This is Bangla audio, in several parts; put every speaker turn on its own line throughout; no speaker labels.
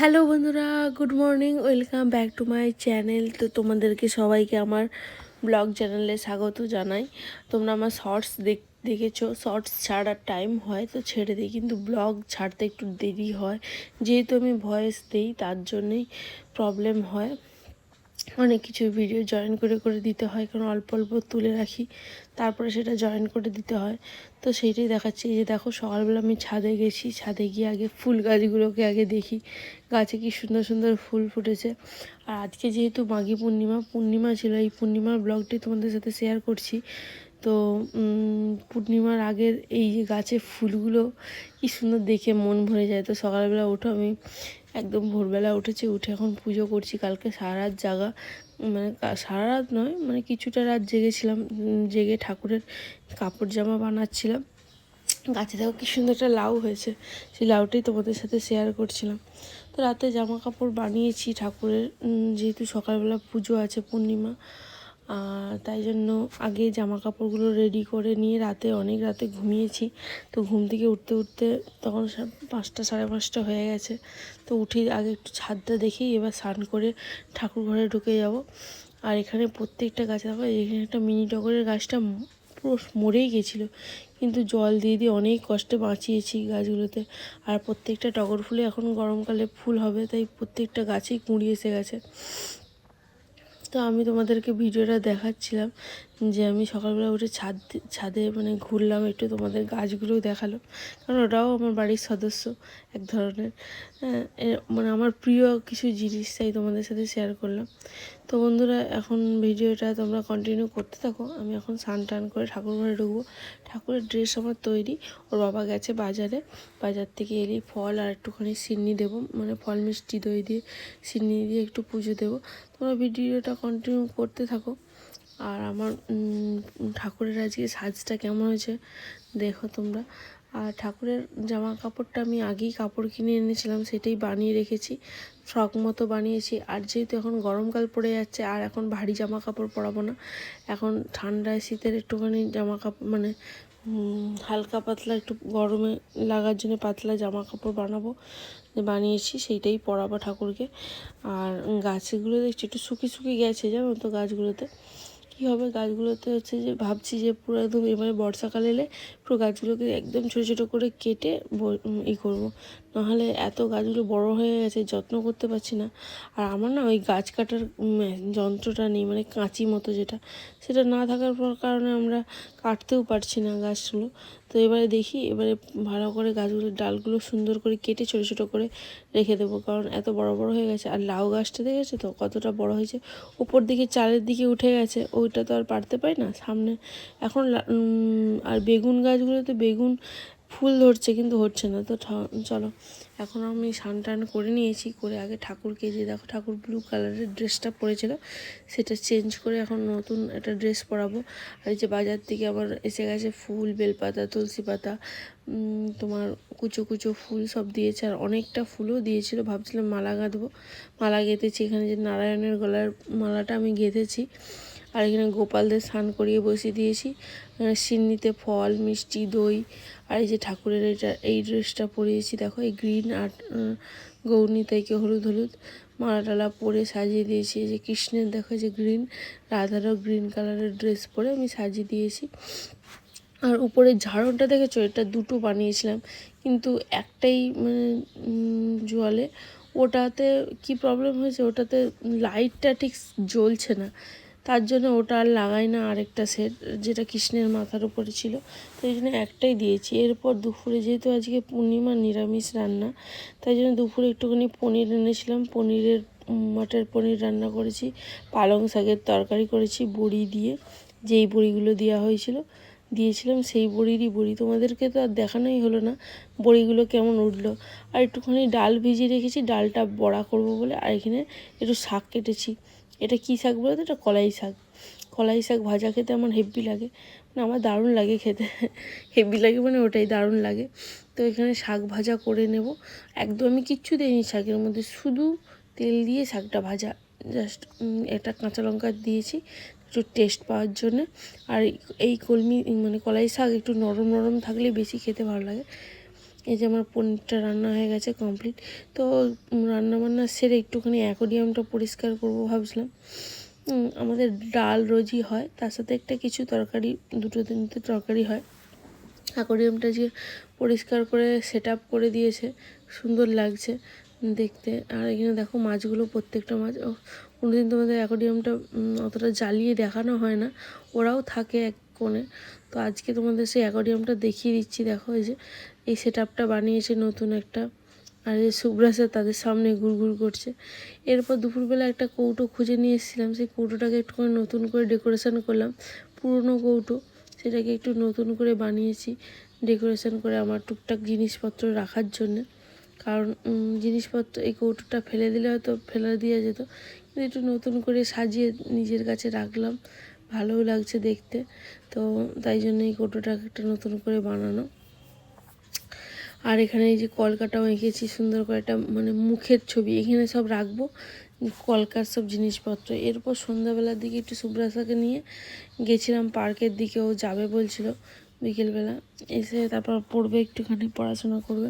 হ্যালো বন্ধুরা, good morning, welcome back to my channel. তো তোমাদেরকে সবাইকে আমার ব্লগ চ্যানেলে স্বাগত জানাই। তোমরা আমার শর্টস দেখ দেখেছ, শর্টস ছাড়ার টাইম হয়, তো ছেড়ে দিই। কিন্তু ব্লগ ছাড়তে একটু দেরি হয়। যেহেতু আমি ভয়েস দিই, তার জন্যেই প্রবলেম হয়। অনেক কিছু ভিডিও জয়েন করে করে দিতে হয়। কারণ অল্প অল্প তুলে রাখি, তারপরে সেটা জয়েন করে দিতে হয়। তো সেইটাই দেখাচ্ছি। যে দেখো, সকালবেলা আমি ছাদে গেছি। ছাদে গিয়ে আগে ফুল গাছগুলোকে আগে দেখি। গাছে কি সুন্দর সুন্দর ফুল ফুটেছে। আর আজকে যেহেতু মাঘী পূর্ণিমা পূর্ণিমা ছিল। এই পূর্ণিমার ব্লগটি তোমাদের সাথে শেয়ার করছি। তো পূর্ণিমার আগের এই যে গাছে ফুলগুলো কি সুন্দর দেখে মন ভরে যায়। তো সকালবেলা উঠো আমি একদম ভোরবেলা উঠেছি, উঠে এখন পুজো করছি। কালকে সারা রাত জাগা মানে সারা রাত নয় মানে কিছুটা রাত জেগেছিলাম জেগে ঠাকুরের কাপড় জামা বানাচ্ছিলাম। গাছে দেখো কি সুন্দর একটা লাউ হয়েছে, সেই লাউটাই তোমাদের সাথে শেয়ার করছিলাম। তো রাতে জামা কাপড় বানিয়েছি ঠাকুরের যেহেতু সকালবেলা পুজো আছে, পূর্ণিমা তাই জন্য আগে জামা কাপড়গুলো রেডি করে নিয়ে রাতে, অনেক রাতে ঘুমিয়েছি। তো ঘুম থেকে উঠতে উঠতে তখন পাঁচটা, সাড়ে পাঁচটা হয়ে গেছে। তো উঠে আগে একটু ছাদটা দেখি, এবার স্নান করে ঠাকুর ঘরে ঢুকে যাব। আর এখানে প্রত্যেকটা গাছে, দেখো এখানে একটা মিনি টগরের গাছটা পুরো মরেই গেছিল। কিন্তু জল দিয়ে দিয়ে অনেক কষ্টে বাঁচিয়েছি গাছগুলোতে। আর প্রত্যেকটা টগর ফুলে এখন গরমকালে ফুল হবে, তাই প্রত্যেকটা গাছেই কুঁড়ি এসে গেছে। তো আমি তোমাদেরকে ভিডিওটা দেখাচ্ছিলাম। যে আমি সকালবেলা উঠে ছাদ ছাদে মানে ঘুরলাম একটু তোমাদের গাছগুলোও দেখাল। কারণ ওটাও আমার বাড়ির সদস্য এক ধরনের। হ্যাঁ, মানে আমার প্রিয় কিছু জিনিস তাই তোমাদের সাথে শেয়ার করলাম। তো বন্ধুরা এখন ভিডিওটা তোমরা কন্টিনিউ করতে থাকো। আমি এখন স্নান টান করে ঠাকুর ঘরে ঢুকবো। ঠাকুরের ড্রেস আমার তৈরি। ওর বাবা গেছে বাজারে। বাজার থেকে এলেই ফল আর একটুখানি সিন্নি দেবো। মানে ফল মিষ্টি দই দিয়ে সিন্নি দিয়ে একটু পুজো দেবো। তোমরা ভিডিওটা কন্টিনিউ করতে থাকো। আর আমার ঠাকুরের আজকে সাজটা কেমন হয়েছে দেখো তোমরা। আর ঠাকুরের জামা কাপড়টা আমি আগেই কাপড় কিনে এনেছিলাম, সেটাই বানিয়ে রেখেছি, ফ্রক মতো বানিয়েছি। আর যেহেতু এখন গরমকাল পড়ে যাচ্ছে, আর এখন ভারী জামা কাপড় পরাবো না, এখন ঠান্ডায় শীতের একটুখানি জামা কাপড় মানে হালকা পাতলা একটু গরমে লাগার জন্য পাতলা জামা কাপড় বানাবো, বানিয়েছি, সেইটাই পরাবো ঠাকুরকে। আর গাছগুলো দেখছি, একটু শুকিয়ে শুকিয়ে গেছে, জানো তো গাছগুলোতে। কী হবে গাছগুলোতে হচ্ছে যে ভাবছি যে পুরো একদম এবারে বর্ষাকাল এলে পুরো গাছগুলোকে একদম ছোটো ছোটো করে কেটে ই করব। নাহলে এত গাছগুলো বড় হয়ে গেছে, যত্ন করতে পারছি না। আর আমার না ওই গাছ কাটার যন্ত্রটা নেই মানে কাঁচি মতো যেটা, সেটা না থাকার পর কারণে আমরা কাটতেও পারছি না গাছগুলো। তো এবারে দেখি, এবারে ভালো করে গাছগুলোর ডালগুলো সুন্দর করে কেটে ছোটো ছোটো করে রেখে দেবো, কারণ এত বড় বড় হয়ে গেছে। আর লাউ গাছটা দেখেছে তো, কতটা বড় হয়েছে? উপর দিকে চালের দিকে উঠে গেছে, ওইটা তো আর পারতে পারি না। সামনে এখন আর বেগুন গাছগুলোতে বেগুন ফুল ধরছে কিন্তু হচ্ছে না। তো চলো, এখন আমি স্নান টান করে নিয়েছি, করে আগে ঠাকুরকে যে দেখো ঠাকুর ব্লু কালারের ড্রেসটা পরেছিল, সেটা চেঞ্জ করে এখন নতুন একটা ড্রেস পরাবো। আর যে বাজার থেকে আবার এসে গেছে ফুল, বেলপাতা, তুলসী পাতা তোমার কুচো কুচো ফুল সব দিয়েছে, আর অনেকটা ফুলও দিয়েছিল। ভাবছিলাম মালা গাঁথবো মালা গেঁথেছি, এখানে যে নারায়ণের গলার মালাটা আমি গেঁথেছি। আর এখানে গোপালদের স্নান করিয়ে বসিয়ে দিয়েছি। সিন্নিতে ফল, মিষ্টি, দই আর এই যে ঠাকুরের এটা, এই ড্রেসটা পরিয়েছি। দেখো, এই গ্রিন আর গৌরনী তাইকে হলুদ হলুদ। মালা টালা পরে সাজিয়ে দিয়েছি। এই যে কৃষ্ণের দেখো যে গ্রিন, রাধারও গ্রিন কালারের ড্রেস পরে আমি সাজিয়ে দিয়েছি। আর উপরে ঝাড়নটা দেখেছ? এটা দুটো বানিয়েছিলাম। কিন্তু একটাই মানে জলে ওটাতে কি প্রবলেম হয়েছে? ওটাতে লাইটটা ঠিক জ্বলছে না। তার জন্য ওটা আর লাগাই না আরেকটা সেট যেটা কৃষ্ণের মাথার উপরে ছিল। তো এই জন্য একটাই দিয়েছি। এরপর দুপুরে যেহেতু আজকে পূর্ণিমা, নিরামিষ রান্না, তাই জন্য দুপুরে একটুখানি পনির এনেছিলাম। পনিরের মটর পনির রান্না করেছি, পালং শাকের তরকারি করেছি, বড়ি দিয়ে, যেই বড়িগুলো দেওয়া হয়েছিল, দিয়েছিলাম সেই বড়িরই বড়ি। তোমাদেরকে তো আর দেখানোই হলো না বড়িগুলো কেমন উঠল। আর একটুখানি ডাল ভিজিয়ে রেখেছি, ডালটা বড়া করব বলে, আর এখানে একটু শাক কেটেছি। এটা কী শাক বলতো? এটা কলাই শাক। কলাই শাক ভাজা খেতে আমার হেব্বি লাগে। মানে আমার দারুণ লাগে খেতে। হেব্বি লাগে মানে ওটাই দারুণ লাগে। তো এখানে শাক ভাজা করে নেব। একদম আমি কিচ্ছু দিইনি শাকের মধ্যে। শুধু তেল দিয়ে শাকটা ভাজা। জাস্ট একটা কাঁচা লঙ্কা দিয়েছি একটু টেস্ট পাওয়ার জন্যে। আর এই কলমি মানে কলাই শাক একটু নরম নরম থাকলে বেশি খেতে ভালো লাগে। এই যে আমার পনিরটা রান্না হয়ে গেছে কমপ্লিট তো রান্না বান্না সেরে একটুখানি অ্যাকোডিয়ামটা পরিষ্কার করব ভাবছিলাম। আমাদের ডাল রোজই হয় তার সাথে একটা কিছু তরকারি দুটো তিনটে তরকারি হয়। অ্যাকোরিয়ামটা যে পরিষ্কার করে সেট করে দিয়েছে সুন্দর লাগছে দেখতে। আর এখানে দেখো মাছগুলো প্রত্যেকটা মাছ কোনোদিন তোমাদের অ্যাকোরিয়ামটা উম, অতটা জ্বালিয়ে দেখানো হয় না ওরাও থাকে এক কোণে। তো আজকে তোমাদের সেই অ্যাকোরিয়ামটা দেখিয়ে দিচ্ছি দেখো এই যে এই সেট আপটা বানিয়েছে নতুন একটা। আর এই সুব্রাসা তাদের সামনে ঘুরঘুর করছে। এরপর দুপুরবেলা একটা কৌটো খুঁজে নিয়ে এসেছিলাম। সেই কৌটোটাকে একটুখানি নতুন করে ডেকোরেশন করলাম। পুরনো কৌটো। সেটাকে একটু নতুন করে বানিয়েছি ডেকোরেশন করে আমার টুকটাক জিনিসপত্র রাখার জন্যে। কারণ জিনিসপত্র, এই কৌটোটা ফেলে দিলে হয়তো ফেলে দেওয়া যেত। কিন্তু একটু নতুন করে সাজিয়ে নিজের কাছে রাখলাম। ভালোও লাগছে দেখতে। তো তাই জন্য এই কৌটোটাকে একটা নতুন করে বানানো। আর এখানে এই যে কলকাটাও এঁকেছি, সুন্দর করে একটা মানে মুখের ছবি। এখানে সব রাখব, কলকার সব জিনিসপত্র। এরপর সন্ধ্যাবেলার দিকে একটু সুব্রাসাকে নিয়ে গেছিলাম, পার্কের দিকে ও যাবে বলছিল বিকেলবেলা। এসে তারপর পড়বে, একটুখানি পড়াশোনা করবে।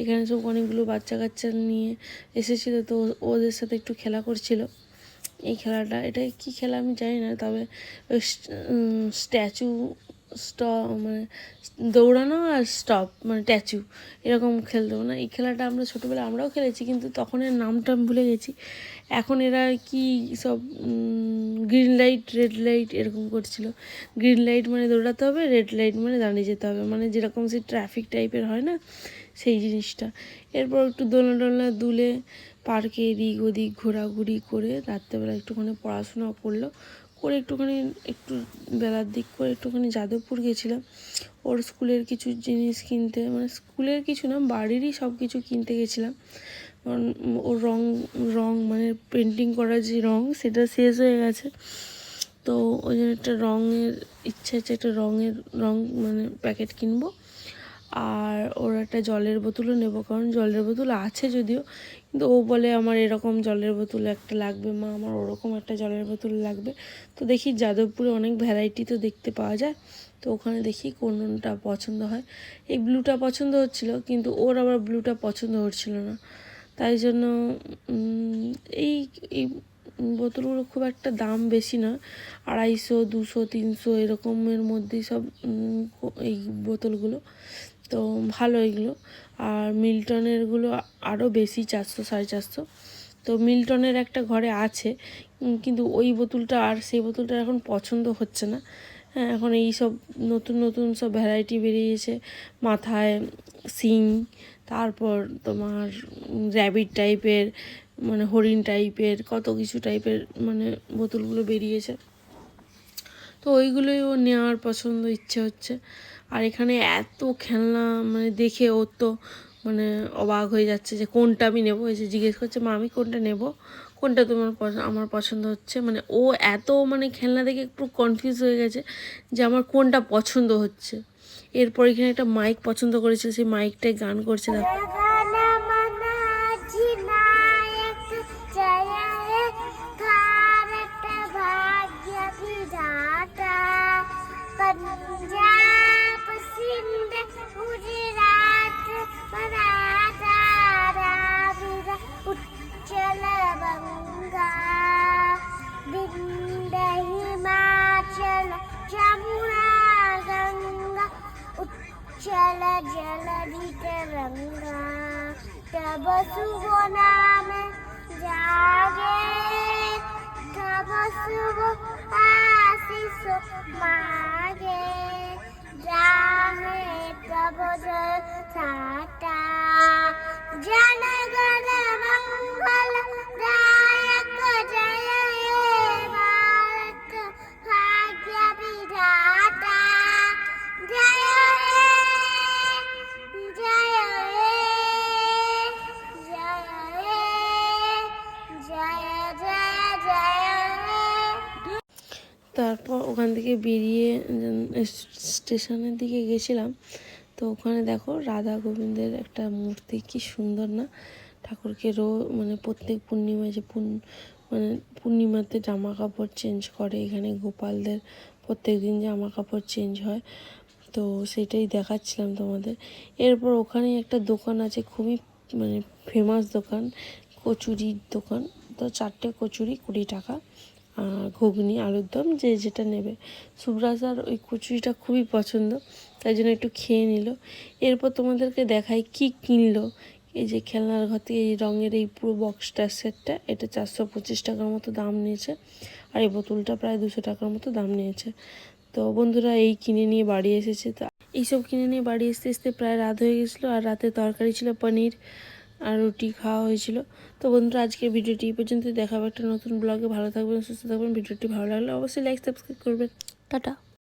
এখানে সব অনেকগুলো বাচ্চা কাচ্চা নিয়ে এসেছিল, তো ওদের সাথে একটু খেলা করছিল। এই খেলাটা, এটা কি খেলা আমি জানি না, তবে স্ট্যাচু স্ট মানে দৌড়ানো আর স্টপ মানে ট্যাচু এরকম খেলতো না। এই খেলাটা আমরা ছোটোবেলায় আমরাও খেলেছি, কিন্তু তখন এর নামটা ভুলে গেছি। এখন এরা কি সব গ্রিন লাইট রেড লাইট এরকম করছিল। গ্রিন লাইট মানে দৌড়াতে হবে রেড লাইট মানে দাঁড়িয়ে যেতে হবে। মানে যেরকম সেই ট্রাফিক টাইপের হয় না, সেই জিনিসটা। এরপর একটু দোলনা টোলনা দুলে পার্কে এদিক ওদিক ঘোরাঘুরি করে রাত্রেবেলা একটুখানি পড়াশোনা করল। করে একটুখানি, একটু বেলার দিক করে একটুখানি যাদবপুর গেছিলাম। ওর স্কুলের কিছু জিনিস কিনতে মানে স্কুলের কিছু না, বাড়িরই সব কিছু কিনতে গেছিলাম। কারণ ওর রং রং মানে পেন্টিং করার যে রং, সেটা শেষ হয়ে গেছে। তো ওই জন্য একটা রঙের ইচ্ছা আছে, একটা রঙের রং মানে প্যাকেট কিনবো। আর ওর একটা জলের বোতলও নেব, কারণ জলের বোতল আছে যদিও, কিন্তু ও বলে আমার এরকম জলের বোতল একটা লাগবে, মা আমার ওরকম একটা জলের বোতল লাগবে। তো দেখি যাদবপুরে অনেক ভ্যারাইটি তো দেখতে পাওয়া যায়, তো ওখানে দেখি কোনটা পছন্দ হয়। এই ব্লুটা পছন্দ হচ্ছিল, কিন্তু ওর আবার ব্লুটা পছন্দ হচ্ছিল না। তাই জন্য এই বোতলগুলো খুব একটা দাম বেশি না। আড়াইশো, দুশো, তিনশো এরকমের মধ্যেই সব এই বোতলগুলো। তো ভালো এগুলো। আর মিল্টনেরগুলো আরও বেশি, চারশো, সাড়ে চারশো। তো মিল্টনের একটা ঘরে আছে কিন্তু ওই বোতলটা আর সেই বোতলটা এখন পছন্দ হচ্ছে না। হ্যাঁ এখন এই সব নতুন নতুন সব ভ্যারাইটি বেরিয়েছে। মাথায় সিং, তারপর তোমার র্যাবিট টাইপের মানে হরিণ টাইপের কত কিছু টাইপের মানে বোতলগুলো বেরিয়েছে। তো ওইগুলোই ও নেওয়ার পছন্দ, ইচ্ছে হচ্ছে। আর এখানে এত খেলনা মানে দেখে ও তো মানে অবাক হয়ে যাচ্ছে যে কোনটা আমি নেব। এই যে জিজ্ঞেস করছে, মা, আমি কোনটা নেব? কোনটা তোমার আমার পছন্দ হচ্ছে? মানে ও এত মানে খেলনা দেখে একটু কনফিউজ হয়ে গেছে যে আমার কোনটা পছন্দ হচ্ছে। এরপর এখানে একটা মাইক পছন্দ করেছিল, সেই মাইকটায় গান করছে। দেখো
जलधि रंगा, तब सुगुना में जागे। तब सुब आशीष मागे। जाने तब जल साता जनगण मंगल
থেকে বেরিয়ে স্টেশনের দিকে গেছিলাম। তো ওখানে দেখো রাধা গোবিন্দের একটা মূর্তি, কি সুন্দর না? ঠাকুরকে রো মানে প্রত্যেক পূর্ণিমায় যে পূর্ণ মানে পূর্ণিমাতে জামা কাপড় চেঞ্জ করে। এখানে গোপালদের প্রত্যেক দিন জামা কাপড় চেঞ্জ হয়। তো সেটাই দেখাচ্ছিলাম তোমাদের। এরপর ওখানেই একটা দোকান আছে, খুবই মানে ফেমাস দোকান, কচুরির দোকান। তো চারটে কচুরি কুড়ি টাকা। ঘুগনি, আলুর দম, যে যেটা নেবে। সুব্রাসার ওই কচুরিটা খুবই পছন্দ, তাই জন্য একটু খেয়ে নিল। এরপর তোমাদেরকে দেখাই কি কিনলো। এই যে খেলনার ঘর থেকে এই রঙের এই পুরো বক্সটার সেটটা এটা চারশো পঁচিশ টাকার মতো দাম নিয়েছে। আর এই বোতলটা প্রায় দুশো টাকার মতো দাম নিয়েছে। তো বন্ধুরা, এই কিনে নিয়ে বাড়ি এসেছে। তো এইসব কিনে নিয়ে বাড়ি আসতে আসতে প্রায় রাত হয়ে গেছিল, আর রাতে তরকারি ছিল পনির। আর রুটি খাওয়া হয়েছিল। তো বন্ধুরা, আজকের ভিডিওটি এই পর্যন্ত দেখাবো একটা নতুন ব্লগে ভালো থাকবেন, সুস্থ থাকবেন। ভিডিওটি ভালো লাগলে অবশ্যই লাইক সাবস্ক্রাইব করবেন। টাটা।